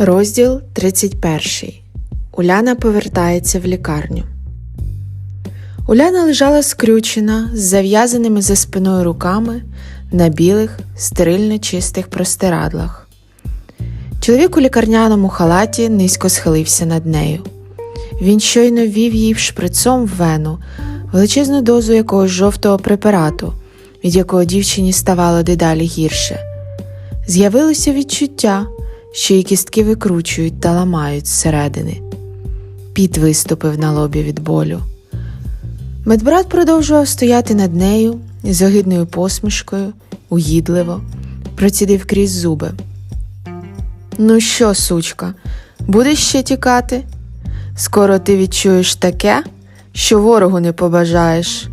Розділ 31. Уляна повертається в лікарню. Уляна лежала скрючена з зав'язаними за спиною руками на білих, стерильно чистих простирадлах. Чоловік у лікарняному халаті низько схилився над нею. Він щойно ввів їй шприцом в вену величезну дозу якогось жовтого препарату, від якого дівчині ставало дедалі гірше. З'явилося відчуття, що її кістки викручують та ламають зсередини. Піт виступив на лобі від болю. Медбрат продовжував стояти над нею з огидною посмішкою, угідливо, процідив крізь зуби. Ну що, сучка, будеш ще тікати? Скоро ти відчуєш таке, що ворогу не побажаєш.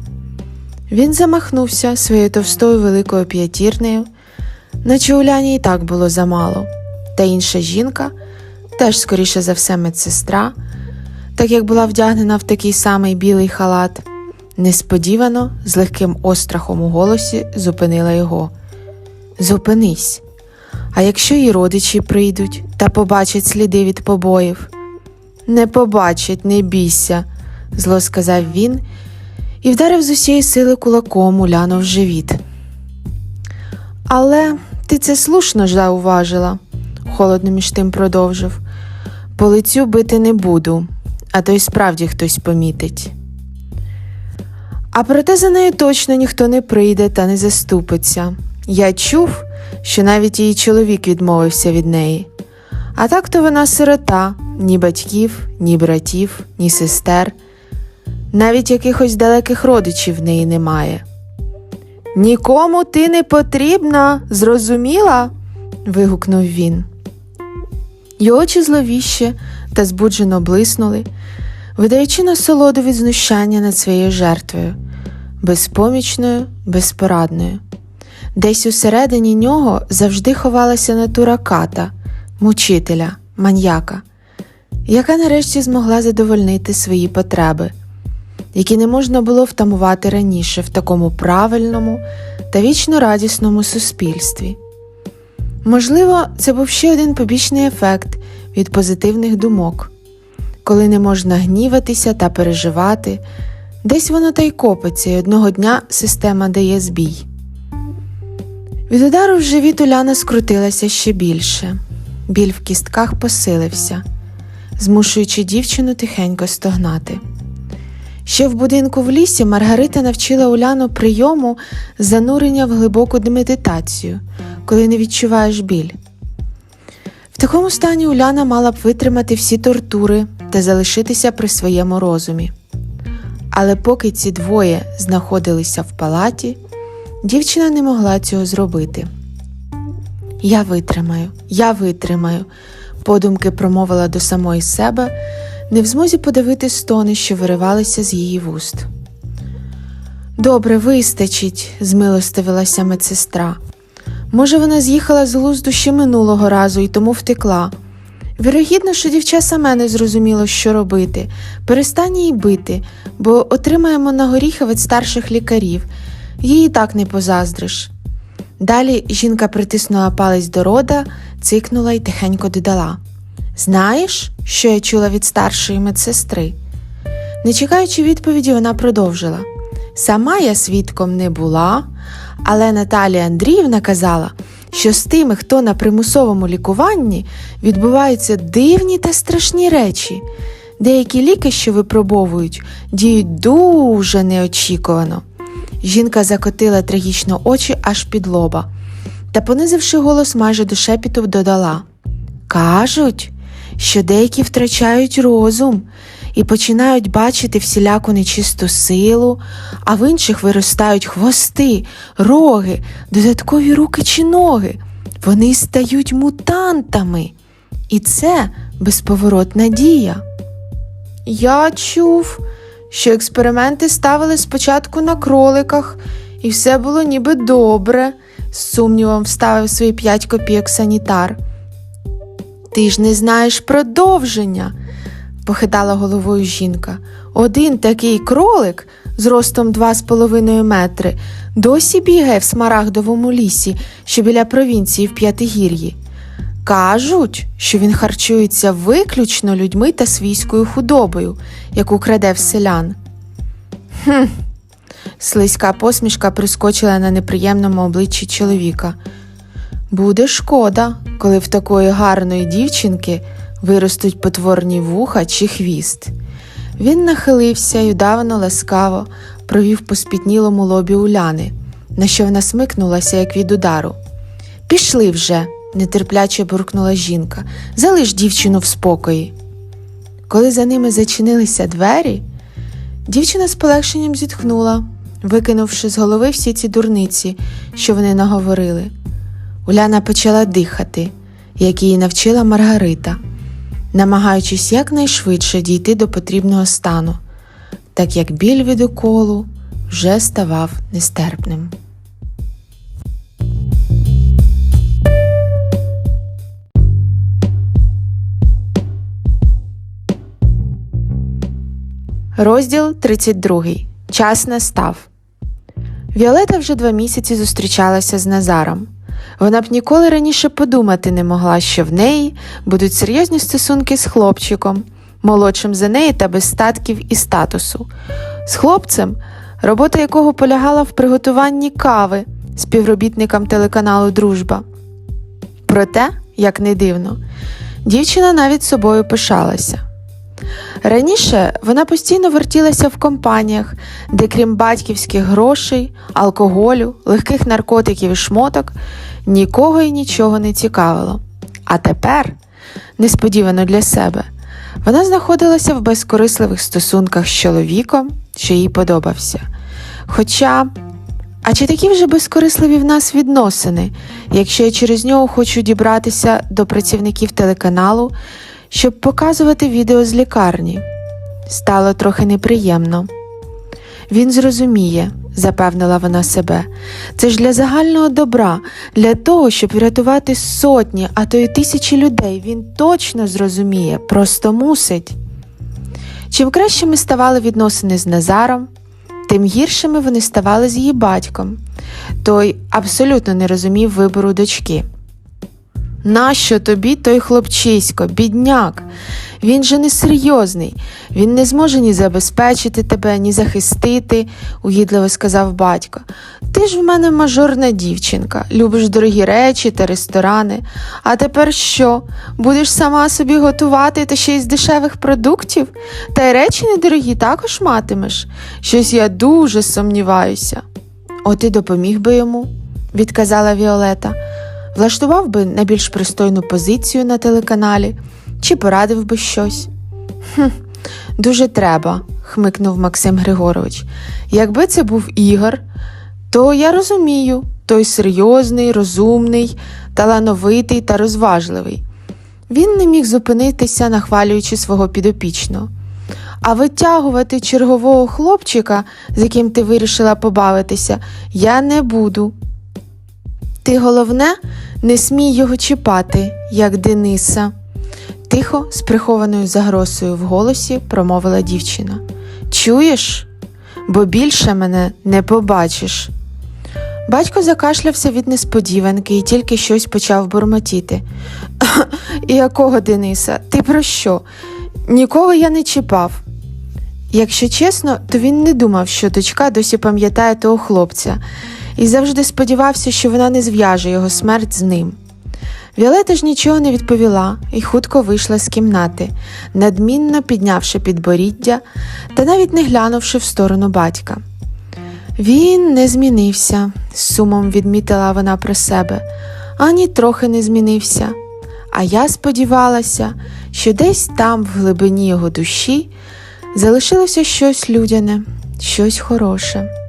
Він замахнувся своєю товстою великою п'ятірнею, наче Уляні і так було замало, та інша жінка, теж, скоріше за все, медсестра, так як була вдягнена в такий самий білий халат, несподівано, з легким острахом у голосі, зупинила його. Зупинись. А якщо і родичі прийдуть та побачать сліди від побоїв? Не побачать, не бійся, зло сказав він і вдарив з усієї сили кулаком Уляну в живіт. Але ти це слушно зауважила, холодно між тим продовжив. По лицю бити не буду, а то й справді хтось помітить. А проте за нею точно ніхто не прийде та не заступиться. Я чув, що навіть її чоловік відмовився від неї. А так то вона сирота, ні батьків, ні братів, ні сестер, навіть якихось далеких родичів в неї немає. Нікому ти не потрібна, зрозуміла? вигукнув він. Й очі зловіще та збуджено блиснули, видаючи насолоду від знущання над своєю жертвою, безпомічною, безпорадною. Десь усередині нього завжди ховалася натура ката, мучителя, маньяка, яка нарешті змогла задовольнити свої потреби, які не можна було втамувати раніше в такому правильному та вічно радісному суспільстві. Можливо, це був ще один побічний ефект від позитивних думок, коли не можна гніватися та переживати, десь воно та й копиться, і одного дня система дає збій. Від удару в живіт Уляна скрутилася ще більше, біль в кістках посилився, змушуючи дівчину тихенько стогнати. Ще в будинку в лісі Маргарита навчила Уляну прийому занурення в глибоку медитацію, коли не відчуваєш біль. В такому стані Уляна мала б витримати всі тортури та залишитися при своєму розумі. Але поки ці двоє знаходилися в палаті, дівчина не могла цього зробити. Я витримаю, я витримаю, подумки промовила до самої себе, не в змозі подавити стони, що виривалися з її вуст. Добре, вистачить, змилостивилася медсестра. Може, вона з'їхала з глузду ще минулого разу і тому втекла. Вірогідно, що дівча саме не зрозуміло, що робити. Перестань її бити, бо отримаємо на горіхи від старших лікарів, їй і так не позаздриш. Далі жінка притиснула палець до рода, цикнула і тихенько додала Знаєш, що я чула від старшої медсестри? Не чекаючи відповіді, вона продовжила Сама я свідком не була, але Наталія Андріївна казала, що з тими, хто на примусовому лікуванні, відбуваються дивні та страшні речі. Деякі ліки, що випробовують, діють дуже неочікувано. Жінка закотила трагічно очі аж під лоба та, понизивши голос майже до шепіту, додала Кажуть, що деякі втрачають розум і починають бачити всіляку нечисту силу, а в інших виростають хвости, роги, додаткові руки чи ноги. Вони стають мутантами. І це безповоротна дія. Я чув, що експерименти ставили спочатку на кроликах, і все було ніби добре, з сумнівом вставив свої п'ять копійок санітар. Ти ж не знаєш продовження, похитала головою жінка. Один такий кролик з ростом два з половиною метри досі бігає в смарагдовому лісі, що біля провінції в П'ятигір'ї. Кажуть, що він харчується виключно людьми та свійською худобою, яку краде в селян. Хм. Слизька посмішка прискочила на неприємному обличчі чоловіка. Буде шкода, коли в такої гарної дівчинки виростуть потворні вуха чи хвіст. Він нахилився і удавано ласкаво провів по спітнілому лобі Уляни, на що вона смикнулася, як від удару. Пішли вже, нетерпляче буркнула жінка, залиш дівчину в спокої. Коли за ними зачинилися двері, дівчина з полегшенням зітхнула, викинувши з голови всі ці дурниці, що вони наговорили. Уляна почала дихати, як її навчила Маргарита, намагаючись якнайшвидше дійти до потрібного стану, так як біль від уколу вже ставав нестерпним. Розділ 32. Час настав. Віолета вже два місяці зустрічалася з Назаром. Вона б ніколи раніше подумати не могла, що в неї будуть серйозні стосунки з хлопчиком, молодшим за неї та без статків і статусу, з хлопцем, робота якого полягала в приготуванні кави співробітникам телеканалу Дружба. Проте, як не дивно, дівчина навіть собою пишалася. Раніше вона постійно вертілася в компаніях, де крім батьківських грошей, алкоголю, легких наркотиків і шмоток, нікого і нічого не цікавило. А тепер, несподівано для себе, вона знаходилася в безкорисливих стосунках з чоловіком, що їй подобався. Хоча, а чи такі вже безкорисливі в нас відносини, якщо я через нього хочу дібратися до працівників телеканалу, щоб показувати відео з лікарні? Стало трохи неприємно. Він зрозуміє, запевнила вона себе. Це ж для загального добра, для того, щоб врятувати сотні, а то й тисячі людей. Він точно зрозуміє, просто мусить. Чим кращими ставали відносини з Назаром, тим гіршими вони ставали з її батьком. Той абсолютно не розумів вибору дочки. Нащо тобі той хлопчисько, бідняк? Він же несерйозний, він не зможе ні забезпечити тебе, ні захистити, угідливо сказав батько. Ти ж в мене мажорна дівчинка, любиш дорогі речі та ресторани. А тепер що? Будеш сама собі готувати та ще й з дешевих продуктів? Та й речі недорогі також матимеш. Щось я дуже сумніваюся. От і допоміг би йому, відказала Віолета влаштував би на більш пристойну позицію на телеканалі чи порадив би щось. «Хм, Дуже треба, хмикнув Максим Григорович. Якби це був Ігор, то я розумію, той серйозний, розумний, талановитий та розважливий. Він не міг зупинитися, нахвалюючи свого підопічного. А витягувати чергового хлопчика, з яким ти вирішила побавитися, я не буду. Ти головне, не смій його чіпати, як Дениса, тихо, з прихованою загрозою в голосі промовила дівчина. Чуєш? Бо більше мене не побачиш. Батько закашлявся від несподіванки і тільки щось почав бурмотіти. І якого Дениса? Ти про що? Нікого я не чіпав. Якщо чесно, то він не думав, що дочка досі пам'ятає того хлопця і завжди сподівався, що вона не зв'яже його смерть з ним. Віолета ж нічого не відповіла і хутко вийшла з кімнати, надмінно піднявши підборіддя та навіть не глянувши в сторону батька. Він не змінився, з сумом відмітила вона про себе, ані трохи не змінився. А я сподівалася, що десь там, в глибині його душі, залишилося щось людяне, щось хороше.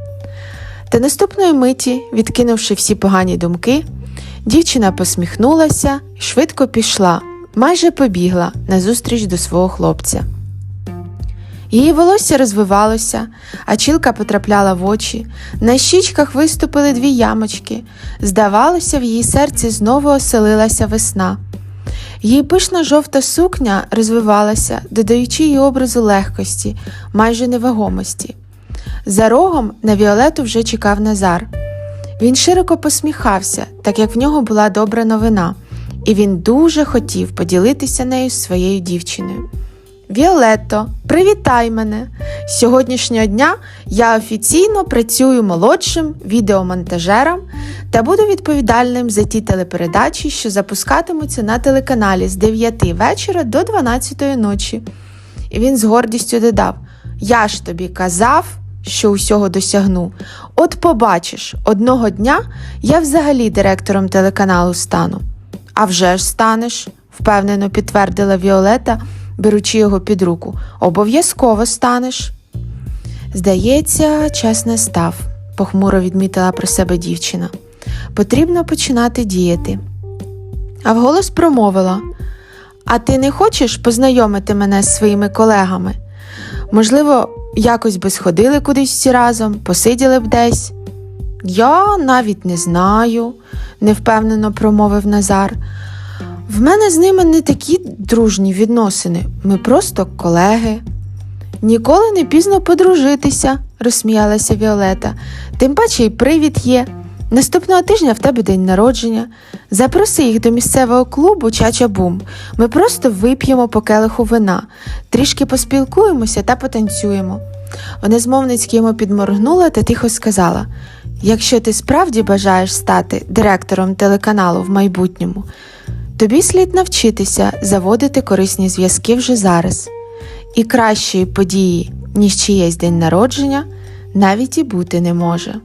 Та наступної миті, відкинувши всі погані думки, дівчина посміхнулася і швидко пішла, майже побігла назустріч до свого хлопця. Її волосся розвивалося, а чілка потрапляла в очі, на щічках виступили дві ямочки. Здавалося, в її серці знову оселилася весна. Її пишна жовта сукня розвивалася, додаючи їй образу легкості, майже невагомості. За рогом на Віолету вже чекав Назар. Він широко посміхався, так як в нього була добра новина, і він дуже хотів поділитися нею своєю дівчиною. Віолетто, привітай мене! З сьогоднішнього дня я офіційно працюю молодшим відеомонтажером та буду відповідальним за ті телепередачі, що запускатимуться на телеканалі з 9 вечора до 12 ночі. І він з гордістю додав: Я ж тобі казав, що усього досягну. От побачиш, одного дня я взагалі директором телеканалу стану. А вже ж станеш, впевнено підтвердила Віолета, беручи його під руку. Обов'язково станеш. Здається, час не став, похмуро відмітила про себе дівчина. Потрібно починати діяти. А вголос промовила: А ти не хочеш познайомити мене з своїми колегами? Можливо, якось би сходили кудись всі разом, посиділи б десь. Я навіть не знаю, невпевнено промовив Назар. В мене з ними не такі дружні відносини, ми просто колеги. Ніколи не пізно подружитися, розсміялася Віолета. Тим паче й привід є. Наступного тижня в тебе день народження. Запроси їх до місцевого клубу Чача Бум. Ми просто вип'ємо по келиху вина, трішки поспілкуємося та потанцюємо. Вона змовницьки йому підморгнула та тихо сказала: Якщо ти справді бажаєш стати директором телеканалу в майбутньому, тобі слід навчитися заводити корисні зв'язки вже зараз. І кращої події, ніж чиєсь день народження, навіть і бути не може.